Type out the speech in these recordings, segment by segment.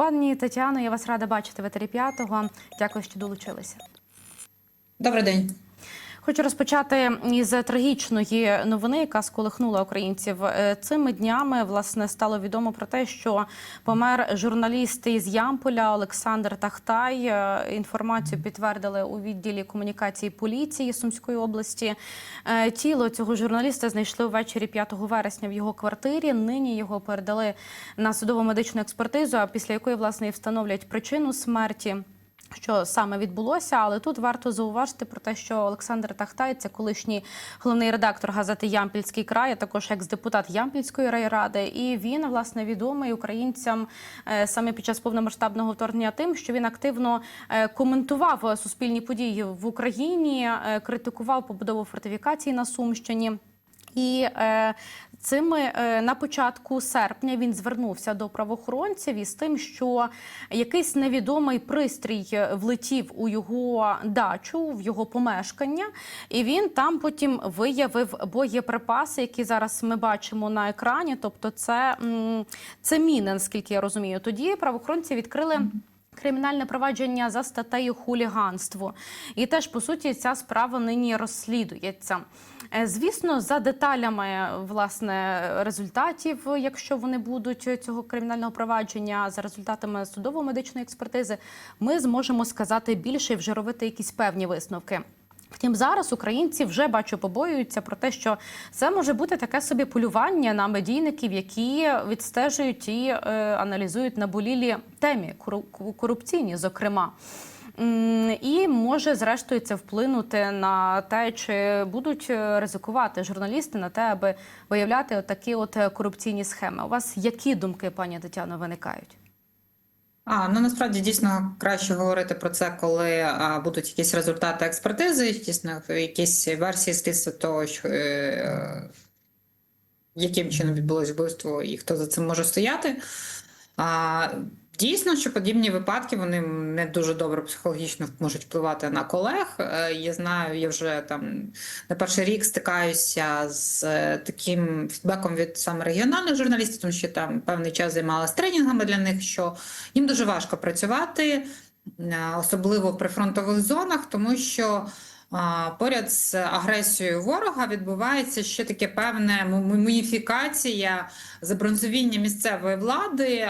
Пані Тетяно, я вас рада бачити в етері п'ятого. Дякую, що долучилися. Добрий день. Хочу розпочати із трагічної новини, яка сколихнула українців Е, цими днями. Власне стало відомо про те, що помер журналіст із Ямполя Олександр Тахтай. Е, Інформацію підтвердили у відділі комунікації поліції Сумської області. Е, Тіло цього журналіста знайшли ввечері 5 вересня в його квартирі. Нині його передали на судово медичну експертизу, а після якої власне і встановлять причину смерті. Що саме відбулося, але тут варто зауважити про те, що Олександр Тахтай це колишній головний редактор газети Ямпільський край, а також екс-депутат Ямпільської райради. І він власне відомий українцям е, саме під час повномасштабного вторгнення тим, що він активно е, коментував суспільні події в Україні, е, критикував побудову фортифікацій на Сумщині. І е, цими е, на початку серпня він звернувся до правоохоронців із тим, що якийсь невідомий пристрій е, влетів у його дачу, в його помешкання, і він там потім виявив боєприпаси, які зараз ми бачимо на екрані. Тобто, це, це міни, наскільки я розумію. Тоді правоохоронці відкрили. Кримінальне провадження за статтею хуліганство, і теж по суті ця справа нині розслідується. Е, Звісно, за деталями власне результатів, якщо вони будуть цього кримінального провадження, за результатами судово-медичної експертизи, ми зможемо сказати більше і вже робити якісь певні висновки. Втім, зараз українці вже бачу побоюються про те, що це може бути таке собі полювання на медійників, які відстежують і е, аналізують наболілі темі кору- корупційні, зокрема. І може зрештою це вплинути на те, чи будуть е, ризикувати журналісти на те, аби виявляти такі от е, корупційні схеми. У вас які думки, пані Тетяно, виникають? А ну насправді дійсно краще говорити про це, коли а, будуть якісь результати експертизи, дійсно якісь версії слідства того, що е, яким чином відбулось вбивство і хто за цим може стояти. А, Дійсно, що подібні випадки вони не дуже добре психологічно можуть впливати на колег. Е, Я знаю, я вже там на перший рік стикаюся з е, таким фідбеком від саме регіональних журналістів, тому що там певний час займалася тренінгами для них, що їм дуже важко працювати, е, особливо в прифронтових зонах, тому що. Поряд з агресією ворога відбувається ще таке певне му- муміфікація, забронзовіння місцевої влади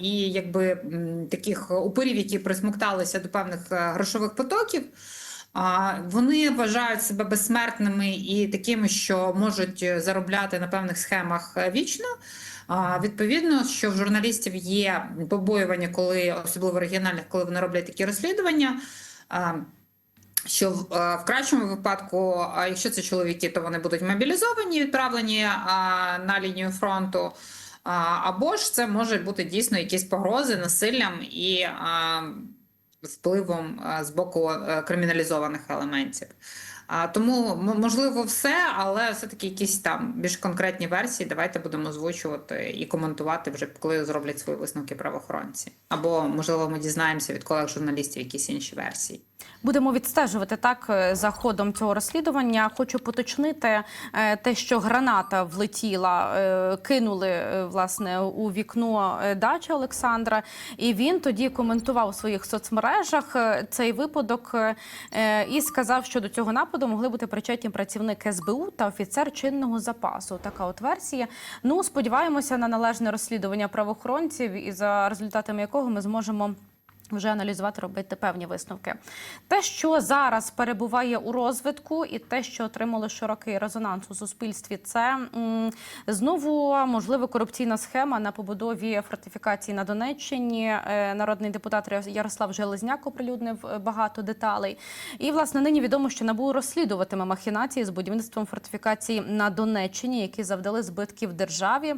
і якби таких упорів, які присмокталися до певних е, грошових потоків. Вони вважають себе безсмертними і такими, що можуть заробляти на певних схемах вічно. Відповідно, що в журналістів є побоювання, коли особливо регіональних, коли вони роблять такі розслідування. Що в, е, в кращому випадку, якщо це чоловіки, то вони будуть мобілізовані, відправлені а, на лінію фронту. Або ж це можуть бути дійсно якісь погрози насиллям і а, впливом з боку е, криміналізованих елементів. Тому можливо все, але все-таки якісь там більш конкретні версії. Давайте будемо озвучувати і коментувати вже коли зроблять свої висновки правоохоронці. Або можливо ми дізнаємося від колег журналістів якісь інші версії. Будемо відстежувати так е, за ходом цього розслідування. Хочу поточнити е, те, що граната влетіла, е, кинули власне у вікно дачі Олександра, і він тоді коментував у своїх соцмережах цей випадок і сказав, що до цього нападу могли бути причетні працівник СБУ та офіцер чинного запасу. Така от версія. Ну сподіваємося на належне розслідування правоохоронців, і за результатами якого ми зможемо. Вже аналізувати, робити певні висновки. Те, що зараз перебуває у розвитку, і те, що отримало широкий резонанс у суспільстві, це знову можливо корупційна схема на побудові фортифікації на Донеччині. Е, Народний депутат Ярослав Железняк оприлюднив е, багато деталей. І власне нині відомо, що НАБУ розслідуватиме махінації з будівництвом фортифікацій на Донеччині, які завдали збитків державі.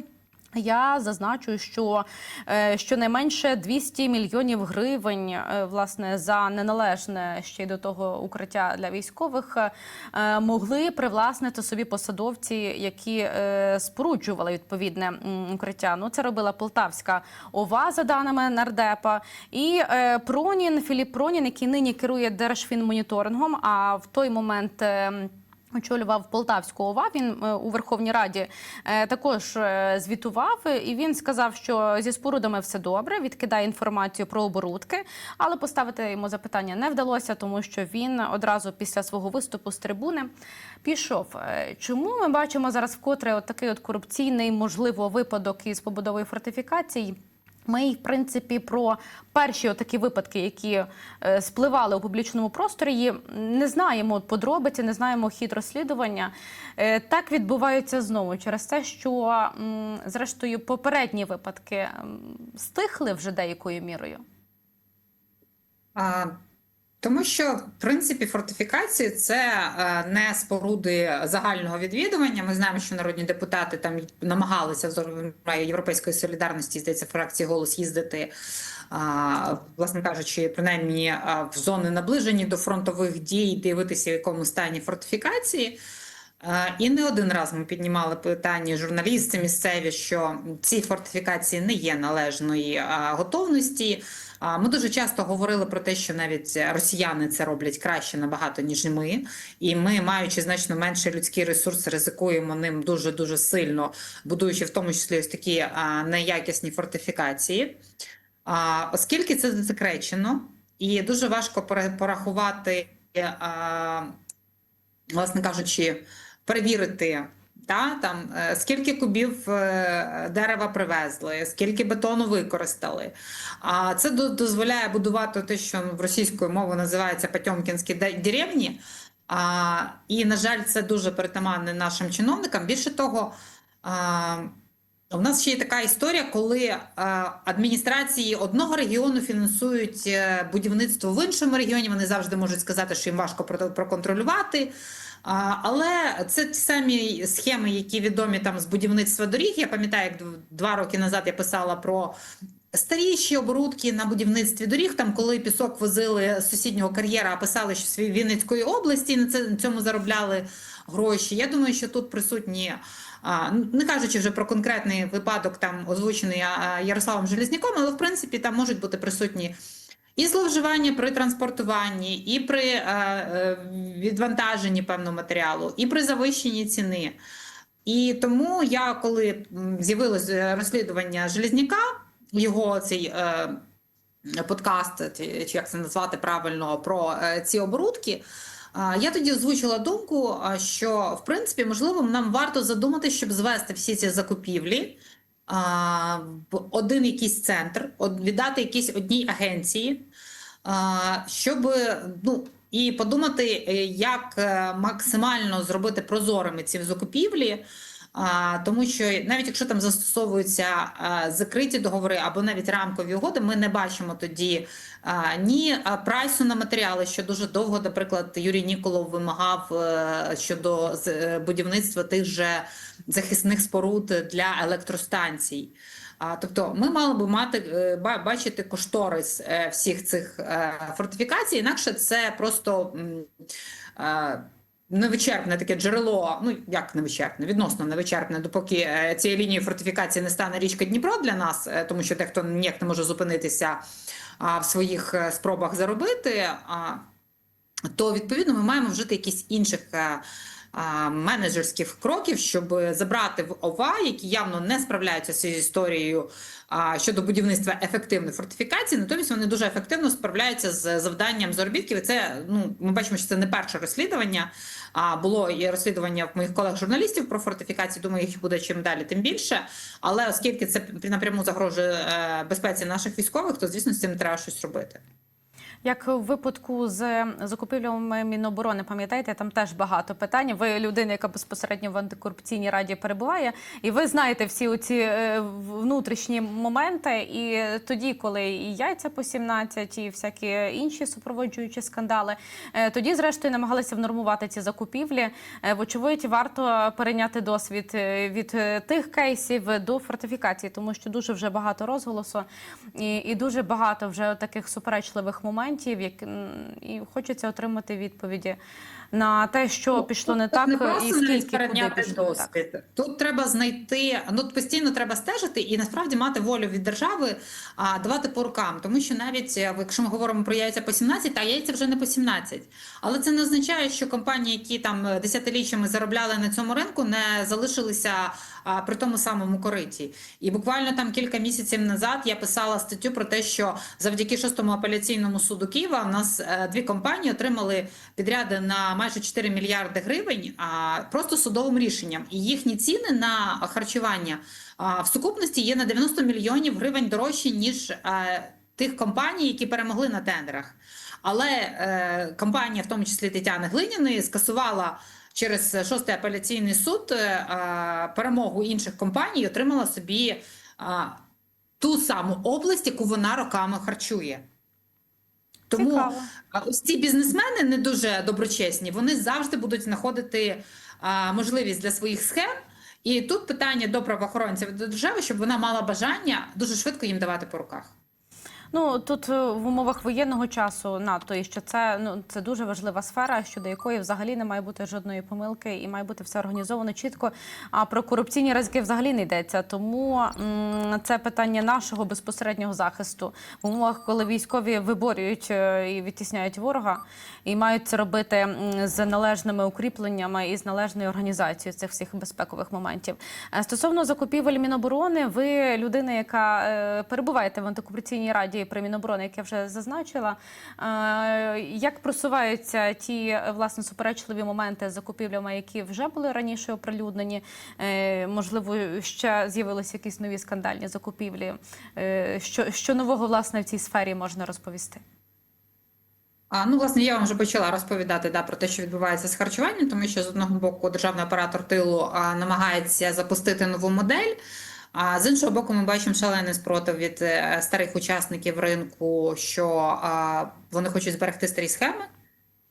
Я зазначу, що е, щонайменше 200 мільйонів гривень е, власне за неналежне ще й до того укриття для військових е, могли привласнити собі посадовці, які споруджували відповідне укриття. Ну це робила Полтавська ОВА за даними нардепа. І Пронін Філіп Пронін, який нині керує держфінмоніторингом, а в той момент. Очолював Полтавську ОВА. Він е, у Верховній Раді е, також е, звітував, і він сказав, що зі спорудами все добре. Відкидає інформацію про оборудки, але поставити йому запитання не вдалося, тому що він одразу після свого виступу з трибуни пішов. Чому ми бачимо зараз вкотре от такий от корупційний, можливо, випадок із побудовою фортифікацій? Ми, в принципі, про перші такі випадки, які е, спливали у публічному просторі, не знаємо подробиці, не знаємо хід розслідування. Е, так відбувається знову через те, що зрештою попередні випадки стихли вже деякою мірою. А, тому що, в принципі, фортифікації це е, не споруди загального відвідування. Ми знаємо, що народні депутати там намагалися зокрема, Європейської солідарності, здається, фракції голос їздити, власне кажучи, принаймні в зони наближені до фронтових дій, дивитися, в якому стані фортифікації. Е, І не один раз ми піднімали питання журналісти місцеві, що ці фортифікації не є належної готовності. А, Ми дуже часто говорили про те, що навіть росіяни це роблять краще набагато ніж ми, і ми, маючи значно менший людський ресурс, ризикуємо ним дуже дуже сильно, будуючи в тому числі ось такі неякісні фортифікації. Оскільки це засекречено, і дуже важко порахувати, власне кажучи, перевірити. Та, там, е, скільки кубів е, дерева привезли, скільки бетону використали. А це до- дозволяє будувати те, що в російською мовою називається Потьомкінські деревні. А, і, на жаль, це дуже перетаманне нашим чиновникам. Більше того, а, у нас ще є така історія, коли а, адміністрації одного регіону фінансують е, будівництво в іншому регіоні. Вони завжди можуть сказати, що їм важко про- проконтролювати. Але це ті самі схеми, які відомі там з будівництва доріг. Я пам'ятаю, як два роки назад я писала про старіші оборудки на будівництві доріг. Там, коли пісок возили з сусіднього кар'єра, а писали, що свій Вінницької області на це на цьому заробляли гроші. Я думаю, що тут присутні. а, Не кажучи вже про конкретний випадок, там озвучений Ярославом Железняком, але в принципі там можуть бути присутні і зловживання при транспортуванні, і при е, е, відвантаженні певного матеріалу, і при завищенні ціни. І тому я, коли з'явилось е, розслідування Железняка, його цей подкаст, чи як це назвати правильно, про ці оборудки. Я тоді озвучила думку, що в принципі можливо нам варто задумати, щоб звести всі ці закупівлі а, в один якийсь центр, віддати якійсь одній агенції, а, щоб ну. І подумати, е, як е, максимально зробити прозорими ці закупівлі, тому що навіть якщо там застосовуються а, закриті договори або навіть рамкові угоди, ми не бачимо тоді а, ні а, прайсу на матеріали, що дуже довго, наприклад, Юрій Ніколов вимагав е, щодо е, будівництва тих же захисних споруд для електростанцій. А, тобто ми мали би мати е, бачити кошторис всіх цих фортифікацій, інакше це просто невичерпне таке джерело. Ну як невичерпне, відносно невичерпне, допоки цієї лінії фортифікації не стане річка Дніпро для нас, е, тому що дехто ніяк не може зупинитися в своїх е, спробах заробити. То відповідно ми маємо вжити якісь інших е, менеджерських кроків, щоб забрати в ОВА, які явно не справляються з цією історією щодо будівництва ефективної фортифікації. Натомість вони дуже ефективно справляються з завданням заробітків. Це ну ми бачимо, що це не перше розслідування. А було і розслідування в моїх колег-журналістів про фортифікації. Думаю, їх буде чим далі, тим більше. Але оскільки це напряму загрожує е, безпеці наших військових, то звісно з цим треба щось робити. Як у випадку з закупівлями Міноборони, пам'ятаєте, там теж багато питань. Ви людина, яка безпосередньо в антикорупційній раді перебуває, і ви знаєте всі оці е, внутрішні моменти. І тоді, коли і яйця по 17, і всякі інші супроводжуючі скандали, е, тоді, зрештою, намагалися внормувати ці закупівлі. Е, Вочевидь, варто перейняти досвід від тих кейсів до фортифікації, тому що дуже вже багато розголосу і, і дуже багато вже таких суперечливих моментів. Моментів, як і хочеться отримати відповіді на те, що пішло не так, не і скільки куди пішло не так. досвід. Тут треба знайти, ну постійно треба стежити і насправді мати волю від держави а, давати по рукам. Тому що навіть е, якщо ми говоримо про яйця по 17, а яйця вже не по 17. Але це не означає, що компанії, які там е, десятиліттями заробляли на цьому ринку, не залишилися а, при тому самому кориті. І буквально там кілька місяців назад я писала статтю про те, що завдяки шостому апеляційному суду Києва у нас е, дві компанії отримали підряди на майже 4 мільярди гривень а, просто судовим рішенням. І їхні ціни на харчування в сукупності є на 90 мільйонів гривень дорожчі, ніж е, тих компаній, які перемогли на тендерах. Але е, компанія, в тому числі Тетяни Глиняної, скасувала через шостий апеляційний суд е, перемогу інших компаній отримала собі ту саму область, яку вона роками харчує. Тому Цікаво. ось ці бізнесмени не дуже доброчесні, вони завжди будуть знаходити можливість для своїх схем. І тут питання до правоохоронців до держави, щоб вона мала бажання дуже швидко їм давати по руках. Ну тут е, в умовах воєнного часу НАТО, і що це ну це дуже важлива сфера, щодо якої взагалі не має бути жодної помилки, і має бути все організовано чітко. А про корупційні ризики взагалі не йдеться. Тому м, це питання нашого безпосереднього захисту в умовах, коли військові виборюють е, і відтісняють ворога, і мають це робити з належними укріпленнями і з належною організацією цих всіх безпекових моментів. Е, Стосовно закупівель Міноборони, ви людина, яка перебуваєте в антикорупційній раді при Міноборони, як я вже зазначила. Е, Як просуваються ті власне суперечливі моменти з закупівлями, які вже були раніше оприлюднені? Е, Можливо, ще з'явилися якісь нові скандальні закупівлі. Е, Що, що нового власне в цій сфері можна розповісти? А, ну, власне, я вам вже почала розповідати да, про те, що відбувається з харчуванням, тому що з одного боку державний оператор тилу а, намагається запустити нову модель. А з іншого боку, ми бачимо шалений спротив від е, старих учасників ринку, що вони хочуть зберегти старі схеми.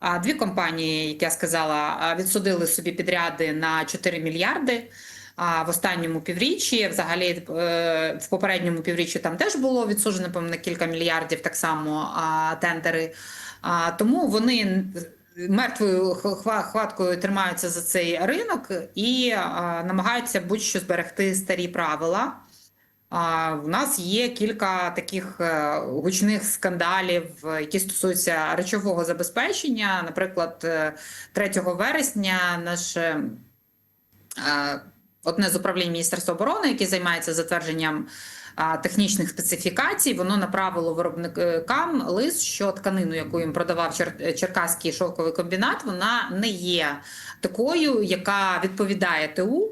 А дві компанії, як я сказала, відсудили собі підряди на 4 мільярди. А в останньому півріччі, взагалі, е, в попередньому півріччі там теж було відсуджено на кілька мільярдів так само тендери. Тому вони мертвою хва- хваткою тримаються за цей ринок і а, намагаються будь-що зберегти старі правила. А, У нас є кілька таких е, гучних скандалів, е, які стосуються речового забезпечення. Наприклад, е, 3 вересня наш е, е, одне з управлінь Міністерства оборони, яке займається затвердженням технічних специфікацій, воно направило виробникам лист, що тканину, яку їм продавав Чер- Черкаський шовковий комбінат, вона не є такою, яка відповідає ТУ.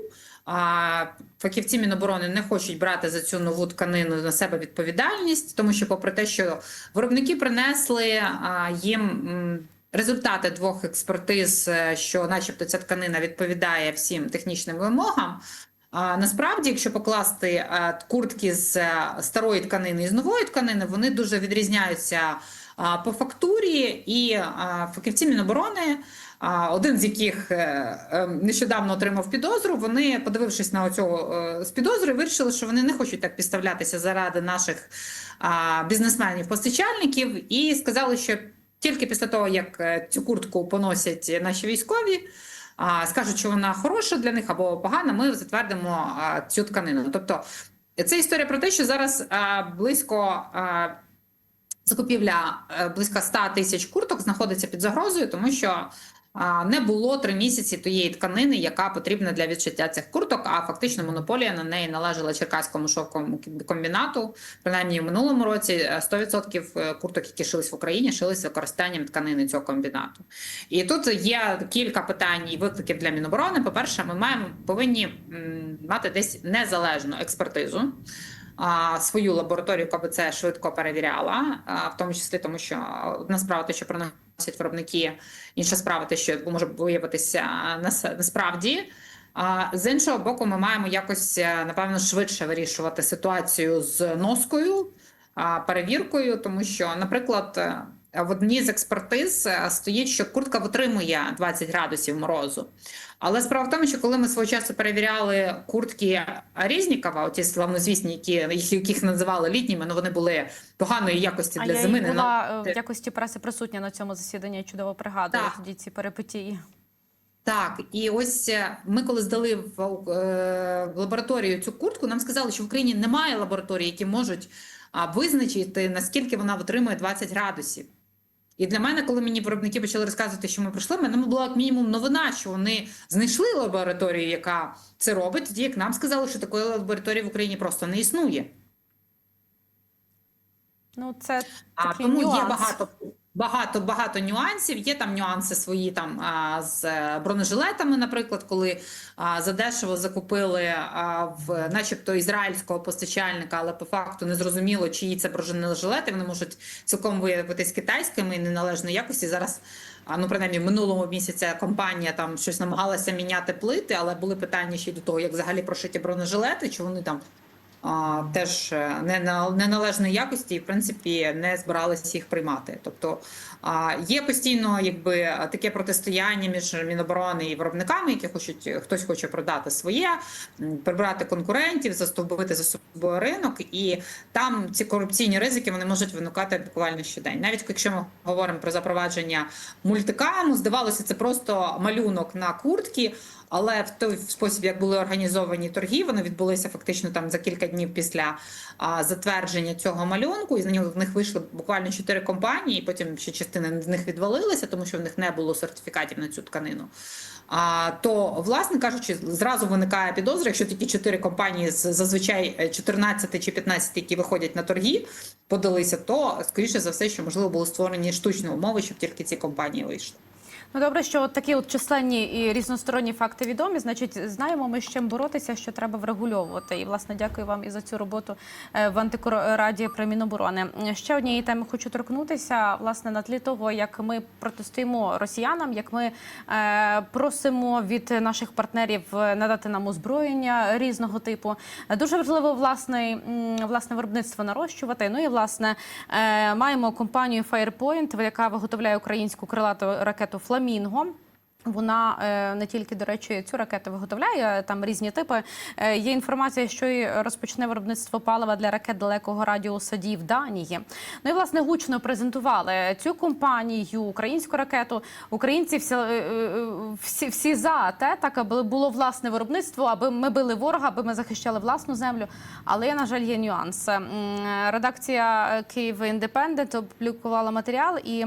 А фахівці Міноборони не хочуть брати за цю нову тканину на себе відповідальність, тому що, попри те, що виробники принесли їм результати двох експертиз, е, що, начебто, ця тканина відповідає всім технічним вимогам. А насправді, якщо покласти е, куртки з е, старої тканини і з нової тканини, вони дуже відрізняються по фактурі, і фахівці Міноборони, один з яких е, е, нещодавно отримав підозру, вони, подивившись на оцього е, з підозри, вирішили, що вони не хочуть так підставлятися заради наших бізнесменів-постачальників, і сказали, що тільки після того, як е, цю куртку поносять наші військові, скажуть, що вона хороша для них або погана, ми затвердимо цю тканину. Тобто, це історія про те, що зараз близько. Закупівля е, близько 100 тисяч курток знаходиться під загрозою, тому що не було три місяці тієї тканини, яка потрібна для відшиття цих курток. А фактично монополія на неї належала Черкаському шовковому комбінату. Принаймні в минулому році е, 100% курток, які шились в Україні, шились використанням тканини цього комбінату. І тут є кілька питань і викликів для Міноборони. По перше, ми маємо повинні мати десь незалежну експертизу свою лабораторію, це швидко перевіряла, в тому числі тому, що одна справа те, що приносять виробники, інша справа те, що може виявитися насправді. А з іншого боку, ми маємо якось е, напевно швидше вирішувати ситуацію з носкою, перевіркою, тому що, наприклад, е, в одній з експертиз е, стоїть, що куртка витримує 20 градусів морозу. Але справа в тому, що коли ми свого часу перевіряли куртки Резнікова, оті славнозвісні, які їх- яких називали літніми, ну вони були поганої якості для я зими. не була е, в якості преси присутня на цьому засіданні. я Чудово пригадую Так. тоді ці перипетії. Так, і ось е, ми коли здали в е, в лабораторію цю куртку, нам сказали, що в Україні немає лабораторій, які можуть а, визначити, наскільки вона витримує 20 градусів. І для мене, коли мені виробники почали розказувати, що ми пройшли, мене була як мінімум новина, що вони знайшли лабораторію, яка це робить, тоді як нам сказали, що такої лабораторії в Україні просто не існує. Ну це А тому нюанс. є багато, багато, багато нюансів. Є там нюанси свої там а, з е, бронежилетами, наприклад, коли а, задешево закупили а, в, начебто, ізраїльського постачальника, але по факту не зрозуміло, чиї це бронежилети. Вони можуть цілком виявитись китайськими і неналежної якості. Зараз, а, ну принаймні, в минулому місяці компанія там щось намагалася міняти плити, але були питання ще й до того, як взагалі прошиті бронежилети, чи вони там теж е, не на- неналежної якості, і в принципі не збиралися їх приймати. Тобто є постійно якби таке протистояння між Міноборони і виробниками, які хочуть хтось хоче продати своє, прибрати конкурентів, застовбити за собою ринок, і там ці корупційні ризики вони можуть виникати буквально щодень. Навіть якщо ми говоримо про запровадження мультикаму, здавалося, це просто малюнок на куртки. Але в той спосіб, як були організовані торги, вони відбулися фактично там за кілька днів після а, затвердження цього малюнку, і з нього в них вийшли буквально чотири компанії. і Потім ще частина з них відвалилася, тому що в них не було сертифікатів на цю тканину. А то, власне кажучи, зразу виникає підозра, якщо тільки чотири компанії з зазвичай е, 14 чи 15, які виходять на торги, подалися, то скоріше за все, що можливо були створені штучні умови, щоб тільки ці компанії вийшли. Ну добре, що от такі от численні і різносторонні факти відомі. Значить, знаємо ми з чим боротися, що треба врегульовувати. І власне дякую вам і за цю роботу е, в антикораді при Міноборони. Ще однієї теми хочу торкнутися. Власне, на тлі того, як ми протистоїмо росіянам, як ми е, просимо від наших партнерів е, надати нам озброєння різного типу. Дуже важливо власне, власне виробництво нарощувати. Ну і власне е, маємо компанію Firepoint, яка виготовляє українську крилату ракету Фламінго. Вона е, не тільки, до речі, цю ракету виготовляє, там різні типи. Е, Є інформація, що й розпочне виробництво палива для ракет далекого радіуса дії в Данії. Ну і власне гучно презентували цю компанію, українську ракету. Українці всі, е, всі, всі за те, так аби було власне виробництво, аби ми били ворога, аби ми захищали власну землю. Але на жаль, є нюанс. Редакція Київ Індепендент опублікувала матеріал і.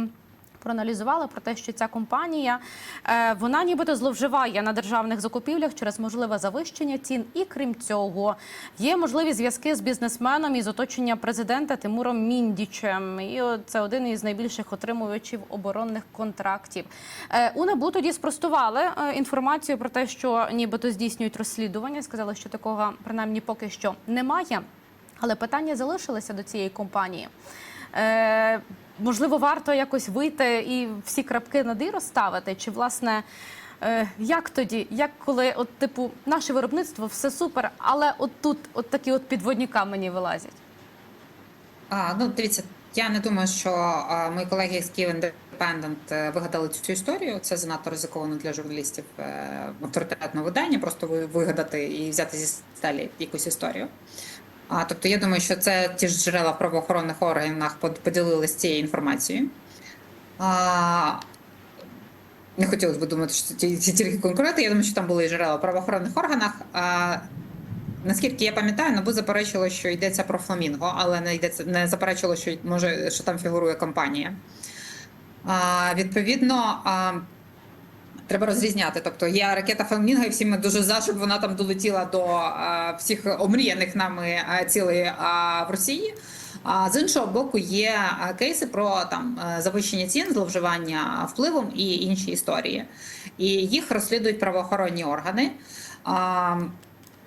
Проаналізували про те, що ця компанія е, вона нібито зловживає на державних закупівлях через можливе завищення цін. І крім цього, є можливі зв'язки з бізнесменом із оточення президента Тимуром Міндічем. І це один із найбільших отримувачів оборонних контрактів. Е, у НАБУ тоді спростували е, інформацію про те, що нібито здійснюють розслідування. Сказали, що такого принаймні поки що немає. Але питання залишилися до цієї компанії. Можливо, варто якось вийти і всі крапки над «і» розставити? Чи власне е, як тоді, як коли, от типу, наше виробництво все супер, але от тут от такі от підводні камені вилазять? А, ну, дивіться, я не думаю, що а, мої колеги з Київ Independent е, вигадали цю історію. Це занадто ризиковано для журналістів е, авторитетного видання, просто вигадати і взяти зі стелі якусь історію. А, тобто, я думаю, що це ті ж джерела в правоохоронних органах под- поділилися цією інформацією. А, не хотілося б думати, що це ті- ті- тільки конкуренти. Я думаю, що там були джерела в правоохоронних органах. А, Наскільки я пам'ятаю, НАБУ заперечило, що йдеться про фламінго, але не йдеться не заперечило, що може що там фігурує компанія. А, відповідно, а, треба розрізняти. Тобто є ракета Фламінго, і всі ми дуже за, щоб вона там долетіла до а, всіх омріяних нами цілей а, в Росії. А з іншого боку, є кейси про там е, завищення цін, зловживання впливом і інші історії. І їх розслідують правоохоронні органи. А,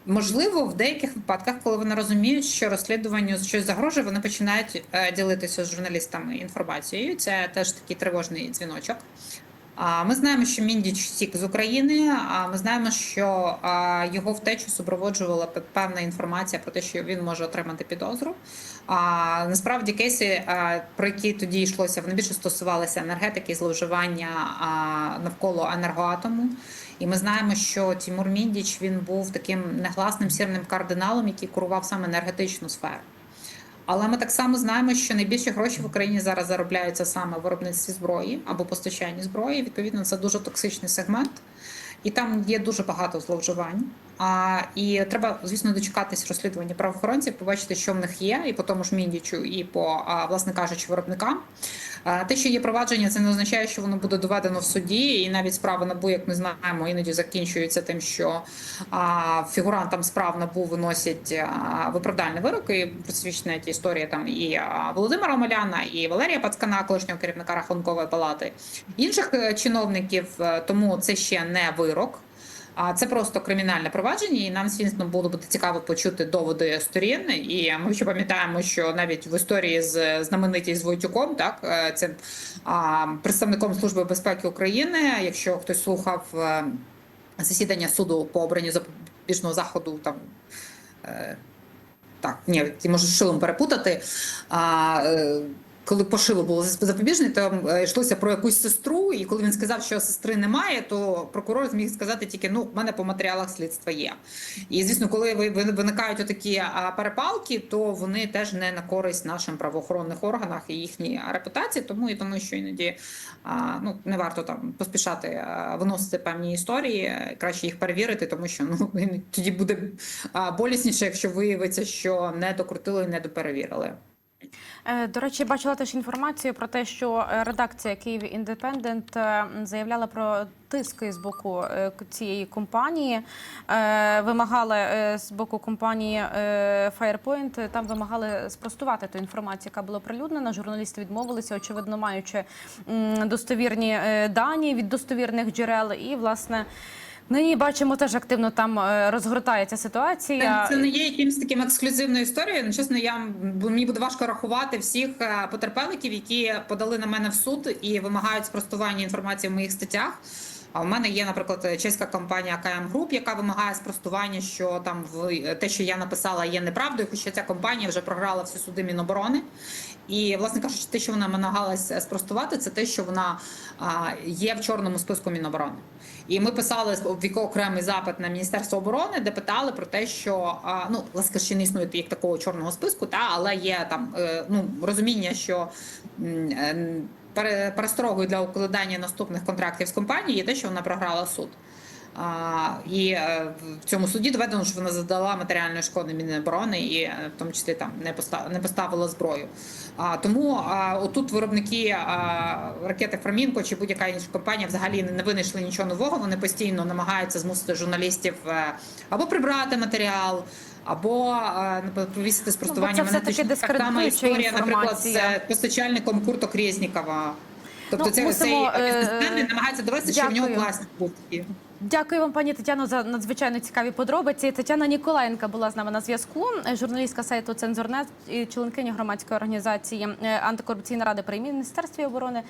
Можливо, в деяких випадках, коли вони розуміють, що розслідуванню щось загрожує, вони починають е, ділитися з журналістами інформацією. Це теж такий тривожний дзвіночок. Ми знаємо, що Міндіч втік з України. А ми знаємо, що його втечу супроводжувала пе- певна інформація про те, що він може отримати підозру. А насправді кейси, про які тоді йшлося, вони більше стосувалися енергетики, зловживання навколо енергоатому. І ми знаємо, що Тімур Міндіч він був таким негласним сірним кардиналом, який курував саме енергетичну сферу. Але ми так само знаємо, що найбільші гроші в Україні зараз заробляються саме в виробництві зброї або постачанні зброї. Відповідно, це дуже токсичний сегмент, і там є дуже багато зловживань. А, і треба, звісно, дочекатись розслідування правоохоронців, побачити, що в них є, і по тому ж міндічу, і по а, власне кажучи, виробникам. А, Те, що є провадження, це не означає, що воно буде доведено в суді, і навіть справа НАБУ, як ми знаємо, іноді закінчується тим, що а, фігурантам справ НАБУ виносять а, виправдальні вироки. Присвідчена ті історія там і а, Володимира Омеляна, і Валерія Пацкана, колишнього керівника Рахункової палати, інших е, чиновників. Е, Тому це ще не вирок. А це просто кримінальне провадження, і нам звісно було б цікаво почути доводи сторін. І ми ще пам'ятаємо, що навіть в історії з знаменитість з Войтюком, так е, а, представником служби безпеки України. Якщо хтось слухав е, засідання суду по обранню запобіжного заходу, там е, так, ні, ти можеш з шилом перепутати. А, коли по шилу було запобіжний, то е, йшлося про якусь сестру, і коли він сказав, що сестри немає, то прокурор зміг сказати тільки ну, в мене по матеріалах слідства є. І звісно, коли ви- ви- виникають отакі перепалки, то вони теж не на користь нашим правоохоронних органах і їхній репутації. Тому я думаю, що іноді ну не варто там поспішати виносити певні історії, краще їх перевірити, тому що ну тоді буде болісніше, якщо виявиться, що не докрутили і не доперевірили. Е, До речі, бачила теж інформацію про те, що е, редакція Київ Індепендент е, заявляла про тиски з боку цієї компанії. Вимагали з боку компанії Firepoint, там вимагали спростувати ту інформацію, яка була оприлюднена. Журналісти відмовилися, очевидно, маючи достовірні дані від достовірних джерел. І власне нині бачимо теж активно там е, розгортається ситуація. Це, не є якимось таким ексклюзивною історією. Ну, чесно, я мені буде важко рахувати всіх е, потерпеликів, які подали на мене в суд і вимагають спростування інформації в моїх статтях. А у мене є, наприклад, чеська компанія КМ Груп, яка вимагає спростування, що там в те, що я написала, є неправдою, хоча ця компанія вже програла всі суди Міноборони. І, власне кажучи, те, що вона намагалася спростувати, це те, що вона є в чорному списку Міноборони. І ми писали віко окремий запит на Міністерство оборони, де питали про те, що ну власне ще не існує як такого чорного списку, та але є там е, ну розуміння, що м, пере- пересторогою для укладання наступних контрактів з компанією є те, що вона програла суд. І е, в цьому суді доведено, що вона задала матеріальної шкоди Міноборони і е, в тому числі там не поставила, не поставила зброю. А, тому отут виробники ракети Фламінко чи будь-яка інша компанія взагалі не винайшли нічого нового. Вони постійно намагаються змусити журналістів е, або прибрати матеріал. Або е, повісити спростування Ну, монетичних. так само історія, наприклад, з постачальником Курток Резнікова. Тобто Ну, це мусимо, цей е, намагається довести, що в нього дякую. власник був такий. Дякую вам, пані Тетяно, за надзвичайно цікаві подробиці. Тетяна Ніколаєнка була з нами на зв'язку. Журналістка сайту Цензорнет і членкиня громадської організації антикорупційної антикорупційна рада при міністерстві оборони.